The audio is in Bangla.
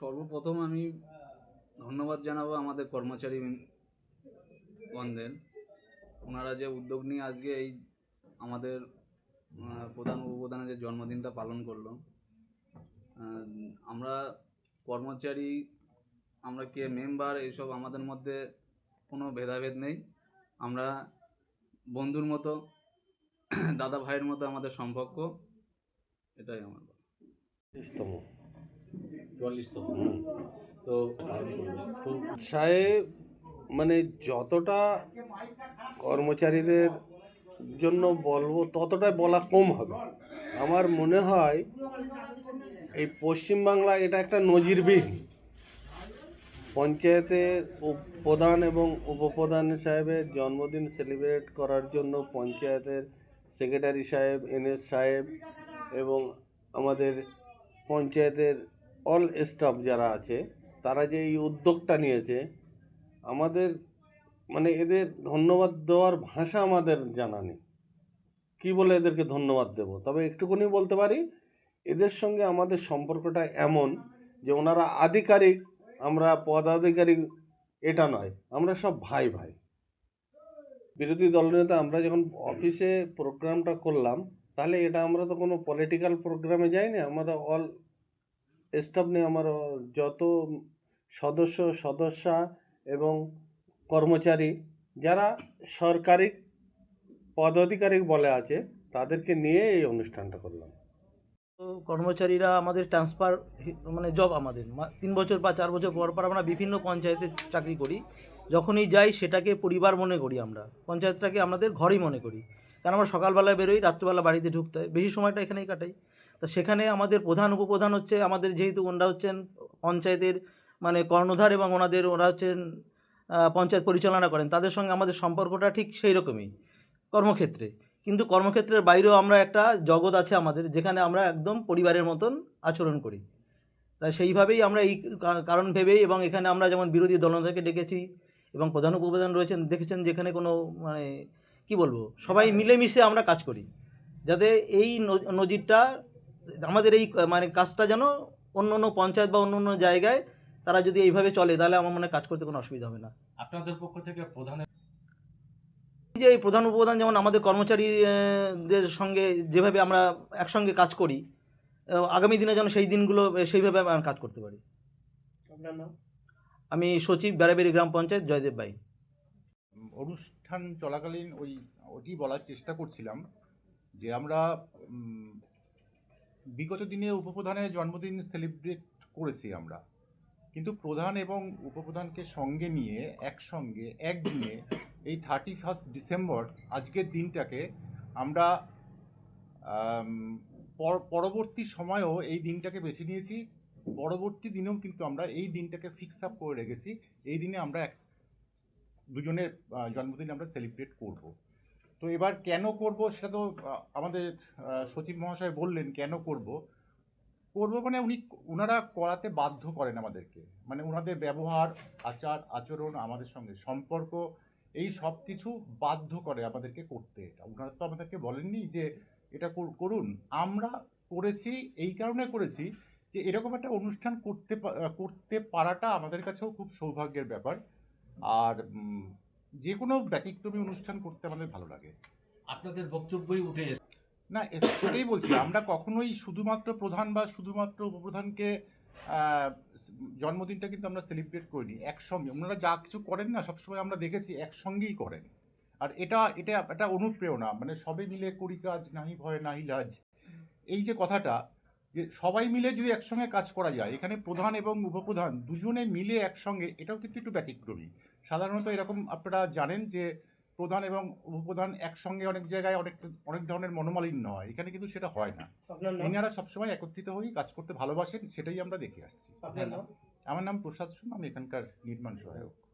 সর্বপ্রথম আমি ধন্যবাদ জানাব আমাদের কর্মচারী গণদের ওনারা যে উদ্যোগ নিয়ে আজকে এই আমাদের প্রধান উপপ্রধানের যে জন্মদিনটা পালন করল আমরা কর্মচারী, আমরা কে মেম্বার এইসব আমাদের মধ্যে কোনো ভেদাভেদ নেই। আমরা বন্ধুর মতো দাদা ভাইয়ের মতো আমাদের সম্পর্ক। এটাই আমার। তো সাহেব মানে যতটা কর্মচারীদের জন্য বলব ততটাই বলা কম হবে। আমার মনে হয় এই পশ্চিমবাংলা এটা একটা নজিরবিহীন। পঞ্চায়েতের প্রধান এবং উপপ্রধান সাহেবের জন্মদিন সেলিব্রেট করার জন্য পঞ্চায়েতের সেক্রেটারি সাহেব এনএস সাহেব এবং আমাদের পঞ্চায়েতের অল স্টাফ যারা আছে, তারা যে এই উদ্যোগটা নিয়েছে, আমাদের মানে এদের ধন্যবাদ দেওয়ার ভাষা আমাদের জানা নেই। কী বলে এদেরকে ধন্যবাদ দেব? তবে একটুকুনি বলতে পারি, এদের সঙ্গে আমাদের সম্পর্কটা এমন যে ওনারা আধিকারিক, আমরা পদাধিকারিক, এটা নয়, আমরা সব ভাই ভাই। বিরোধী দলনেতা আমরা যখন অফিসে প্রোগ্রামটা করলাম, তাহলে এটা আমরা তো কোনো পলিটিক্যাল প্রোগ্রামে যাইনি, আমরা অল স্টাফ নিয়ে আমার যত সদস্য, সদস্যা এবং কর্মচারী যারা সরকারি পদাধিকারিক বলে আছে, তাদেরকে নিয়ে এই অনুষ্ঠানটা করলাম। তো কর্মচারীরা আমাদের ট্রান্সফার মানে জব আমাদের। তিন বছর বা চার বছর পর পর আমরা বিভিন্ন পঞ্চায়েতে চাকরি করি। যখনই যাই সেটাকে পরিবার মনে করি আমরা। পঞ্চায়েতটাকে আমাদের ঘরই মনে করি। কারণ আমরা সকালবেলায় বেরোই, রাত্রিবেলা বাড়িতে ঢুকতে হয়। বেশি সময়টা এখানেই কাটাই। তা সেখানে আমাদের প্রধান উপপ্রধান হচ্ছে আমাদের যেহেতু ওনারা হচ্ছেন পঞ্চায়েতের মানে কর্ণধার এবং ওনাদের ওরা হচ্ছেন পঞ্চায়েত পরিচালনা করেন, তাদের সঙ্গে আমাদের সম্পর্কটা ঠিক সেই রকমই কর্মক্ষেত্রে। কিন্তু কর্মক্ষেত্রের বাইরেও আমরা একটা জগৎ আছে আমাদের, যেখানে আমরা একদম পরিবারের মতন আচরণ করি। তাই সেইভাবেই আমরা এই কারণ ভেবেই এবং এখানে আমরা যেমন বিরোধী দলনেতাকে ডেকেছি এবং প্রধান উপপ্রধান রয়েছেন, দেখেছেন যেখানে কোনো মানে কি বলব, সবাই মিলেমিশে আমরা কাজ করি। যাতে এই নজিরটা আমাদের এই মানে কাজটা যেন অন্য অন্য পঞ্চায়েত বা অন্য অন্য জায়গায় তারা যদি এইভাবে চলে তাহলে আমার মনে হয় কাজ করতে কোনো অসুবিধা হবে না। আপনাদের পক্ষ থেকে প্রধানের এই যে এই প্রধান উপপ্রধান যেমন আমাদের কর্মচারীদের সঙ্গে যেভাবে আমরা একসঙ্গে কাজ করি আগামী দিনে যেন সেই দিনগুলো সেইভাবে আমরা কাজ করতে পারি। আমি সচিব বেড়াবেড়ি গ্রাম পঞ্চায়েত জয়দেব বাই। অনুষ্ঠান চলাকালীন ওই ওটি বলার চেষ্টা করছিলাম যে আমরা বিগত দিনে উপপ্রধানের জন্মদিন সেলিব্রেট করেছি আমরা। কিন্তু প্রধান এবং উপপ্রধানকে সঙ্গে নিয়ে একসঙ্গে একদিনে এই থার্টি ফার্স্ট ডিসেম্বর আজকের দিনটাকে আমরা আম, পর- পরবর্তী সময়েও এই দিনটাকে বেছে নিয়েছি। পরবর্তী দিনেও কিন্তু আমরা এই দিনটাকে ফিক্স আপ করে রেখেছি। এই দিনে আমরা এক দুজনের জন্মদিন আমরা সেলিব্রেট করব। তো এবার কেন করব সেটা তো আমাদের সচিব মহাশয় বললেন, কেন করব? করব মানে উনি ওনারা করাতে বাধ্য করেন আমাদেরকে। মানে ওনাদের ব্যবহার, আচার, আচরণ, আমাদের সঙ্গে সম্পর্ক, এই সব কিছু বাধ্য করে আমাদেরকে করতে। এটা ওনারা তো আমাদেরকে বলেননি যে এটা করুন। আমরা করেছি, এই কারণে করেছি যে এরকম একটা অনুষ্ঠান করতে করতে পারাটা আমাদের কাছেও খুব সৌভাগ্যের ব্যাপার। আর যে কোনো ব্যতিক্রমী অনুষ্ঠান করতে আমাদের ভালো লাগে। আপনাদের বক্তব্যই উঠে এসেছে। না সেটাই বলছি আমরা কখনোই শুধুমাত্র প্রধান বা শুধুমাত্র উপপ্রধানকে জন্মদিনটা কিন্তু আমরা সেলিব্রেট করিনি একসঙ্গে। ওনারা যা কিছু করেন না সবসময় আমরা দেখেছি একসঙ্গেই করেন। আর এটা এটা একটা অনুপ্রেরণা মানে সবে মিলে করি কাজ নাহি ভয় নাহি লাজ। এই যে কথাটা যে সবাই মিলে যদি একসঙ্গে কাজ করা যায় এখানে প্রধান এবং উপপ্রধান দুজনে মিলে একসঙ্গে এটাও কিন্তু একটু ব্যতিক্রমী। সাধারণত এরকম আপনারা জানেন যে প্রধান এবং উপপ্রধান একসঙ্গে অনেক জায়গায় অনেক অনেক ধরনের মনোমালিন্য হয়। এখানে কিন্তু সেটা হয় না। এনারা সবসময় একত্রিত হয়ে কাজ করতে ভালোবাসেন সেটাই আমরা দেখে আসছি। আমার নাম প্রসাদ সোম আমি এখানকার নির্মাণ সহায়ক।